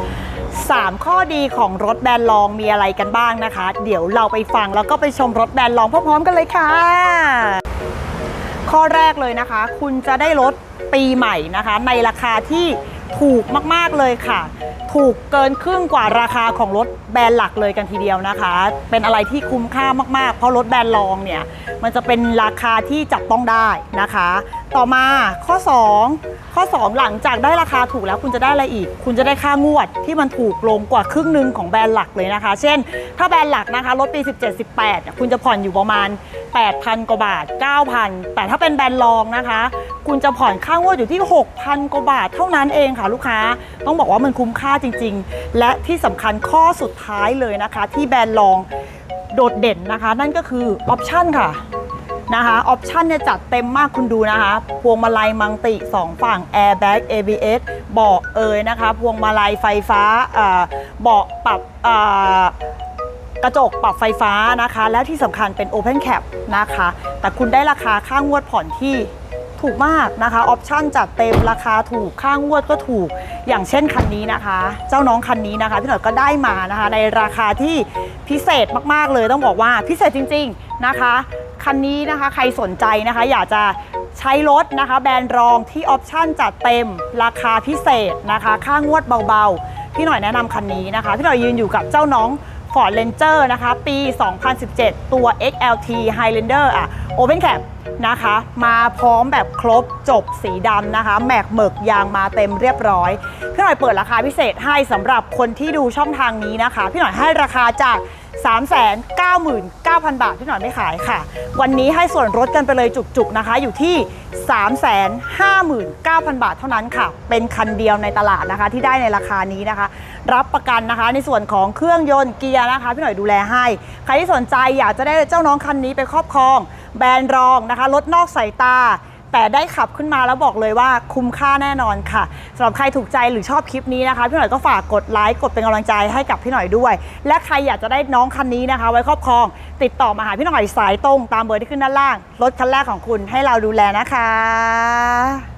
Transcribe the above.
3 ข้อดีของรถแบรนด์ลองมีอะไรกันบ้างนะคะ เดี๋ยวเราไปฟังแล้วก็ไปชมรถแบรนด์ลองพร้อมๆกันเลยค่ะ ข้อแรกเลยนะคะ คุณจะได้รถปีใหม่นะคะ ในราคาที่ถูกมากๆเลยค่ะ ถูกเกินครึ่งกว่าราคาของรถแบรนด์หลักเลยกันทีเดียวนะคะ เป็นอะไรที่คุ้มค่ามากๆ เพราะรถแบรนด์รองเนี่ยมันจะเป็นราคาที่จับต้องได้นะคะ ต่อมาข้อ 2 ข้อ 2 หลังจากได้ราคาถูกแล้วคุณจะได้อะไรอีก คุณจะได้ค่างวดที่มันถูกลงกว่าครึ่งหนึ่งของแบรนด์หลักเลยนะคะ เช่น ถ้าแบรนด์หลักนะคะรถปี 17 18 คุณจะผ่อนอยู่ประมาณ 8,000 กว่าบาท 9,000 แต่ถ้าเป็นแบรนด์รองนะคะ คุณจะผ่อนค่างวดอยู่ที่ 6,000 กว่าบาทเท่านั้นเองค่ะลูกค้า ต้องบอกว่ามันคุ้มค่าจริง ๆ และที่สำคัญข้อสุดท้ายเลยนะคะ ที่แบรนด์รองโดดเด่นนะคะ นั่นก็คือออปชั่นค่ะ นะคะออปชันเนี่ยจัดเต็มมากคุณดูนะคะ พวงมาลัยมังติ 2 ฝั่ง Airbag ABS เบาะเอยนะคะ พวงมาลัยไฟฟ้าเบาะปรับกระจกปรับไฟฟ้านะคะ แล้วที่สำคัญเป็น Open Cap นะคะ แต่คุณได้ราคาค่างวดผ่อนที่ถูกมากนะคะออปชันจัดเต็มราคาถูกค่างวดก็ถูก อย่างเช่นคันนี้นะคะ เจ้าน้องคันนี้นะคะพี่หน่อยก็ได้มานะคะ ในราคาที่พิเศษมากๆเลยต้องบอกว่าพิเศษจริง ๆ นะคะ คันนี้นะคะใครสนใจนะคะอยากจะใช้รถนะคะ แบรนด์รองที่ออปชั่นจัดเต็ม ราคาพิเศษนะคะ ค่างวดเบาๆ พี่หน่อยแนะนำคันนี้นะคะ พี่หน่อยยืนอยู่กับเจ้าน้อง Ford Ranger นะคะ ปี 2017 ตัว XLT Highlander อะ Open Cap นะคะ มาพร้อมแบบครบจบสีดำนะคะแมกเหมึกยางมาเต็มเรียบร้อยพี่หน่อยเปิดราคาพิเศษให้สำหรับคนที่ดูช่องทางนี้นะคะ พี่หน่อยให้ราคาจาก 399,000 บาท พี่หน่อยไม่ขายค่ะ วันนี้ให้ส่วนลดกันไปเลยจุกๆนะคะ อยู่ที่ 359,000 บาทเท่านั้นค่ะ เป็นคันเดียวในตลาดนะคะ ที่ได้ในราคานี้นะคะ รับประกันนะคะ ในส่วนของเครื่องยนต์เกียร์นะคะ พี่หน่อยดูแลให้ ใครที่สนใจอยากจะได้เจ้าน้องคันนี้ไปครอบครอง แบรนด์รองนะคะรถนอกสายตา แต่ได้ขับขึ้นมาแล้วบอกเลยว่าคุ้มค่าแน่นอนค่ะสำหรับใครถูกใจหรือชอบคลิปนี้นะคะพี่หน่อยก็ฝากกดไลค์กดเป็นกำลังใจให้กับพี่หน่อยด้วย และใครอยากจะได้น้องคันนี้นะคะ ไว้ครอบครอง ติดต่อมาหาพี่หน่อยสายตรงตามเบอร์ที่ขึ้นด้านล่างรถคันแรกของคุณให้เราดูแลนะคะ